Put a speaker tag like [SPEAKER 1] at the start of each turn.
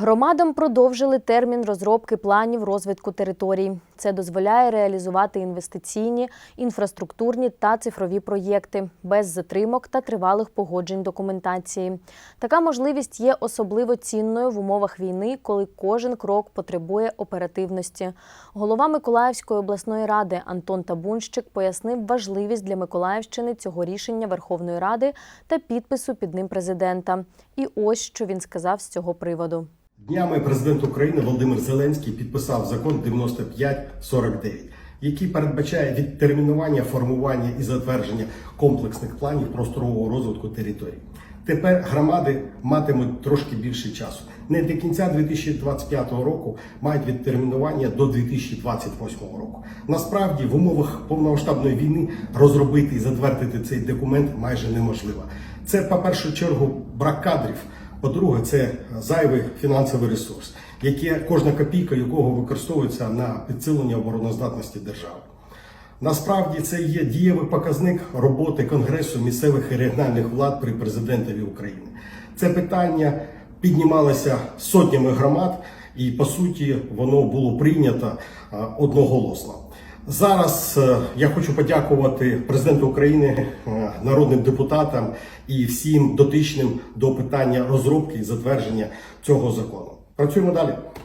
[SPEAKER 1] Громадам продовжили термін розробки планів розвитку територій. Це дозволяє реалізувати інвестиційні, інфраструктурні та цифрові проєкти без затримок та тривалих погоджень документації. Така можливість є особливо цінною в умовах війни, коли кожен крок потребує оперативності. Голова Миколаївської обласної ради Антон Табунщик пояснив важливість для Миколаївщини цього рішення Верховної Ради та підпису під ним президента. І ось що він сказав з цього приводу.
[SPEAKER 2] Днями президент України Володимир Зеленський підписав закон 9549, який передбачає відтермінування формування і затвердження комплексних планів просторового розвитку територій. Тепер громади матимуть трошки більше часу. Не до кінця 2025 року мають відтермінування до 2028 року. Насправді, в умовах повномасштабної війни розробити і затвердити цей документ майже неможливо. Це, по першу чергу, брак кадрів. По-друге, це зайвий фінансовий ресурс, яке кожна копійка якого використовується на підсилення обороноздатності держави. Насправді це є дієвий показник роботи Конгресу місцевих і регіональних влад при президентові України. Це питання піднімалося сотнями громад, і по суті воно було прийнято одноголосно. Зараз е, я хочу подякувати президенту України, е, народним депутатам і всім дотичним до питання розробки і затвердження цього закону. Працюємо далі.